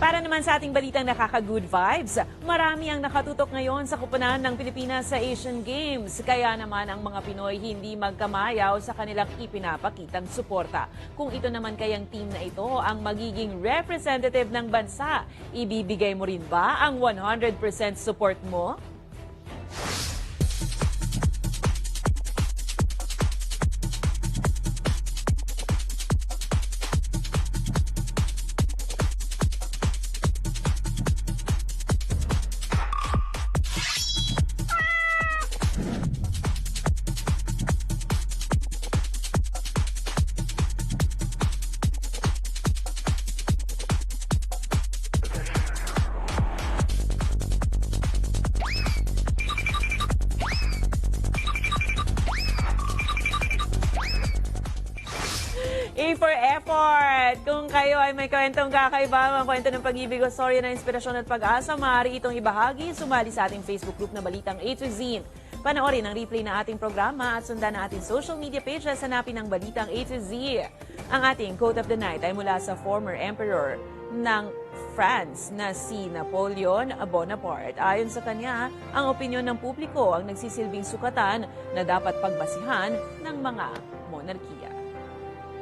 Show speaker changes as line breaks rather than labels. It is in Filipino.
Para naman sa ating balitang nakaka-good vibes, marami ang nakatutok ngayon sa kupunan ng Pilipinas sa Asian Games. Kaya naman ang mga Pinoy hindi magkamayaw sa kanilang ipinapakitang suporta. Kung ito naman kayang team na ito ang magiging representative ng bansa, ibibigay mo rin ba ang 100% support mo? A for effort! Kung kayo ay may kwentong kakaiba, mga kwento ng pag-ibig o storya na inspirasyon at pag-asa, maaari itong ibahagi. Sumali sa ating Facebook group na Balitang A to Z. Panoorin ang replay ng ating programa at sundan ang ating social media pages hanapin ang Balitang A to Z. Ang ating quote of the night ay mula sa former emperor ng France na si Napoleon Bonaparte. Ayon sa kanya, ang opinyon ng publiko ang nagsisilbing sukatan na dapat pagbasihan ng mga monarkiya.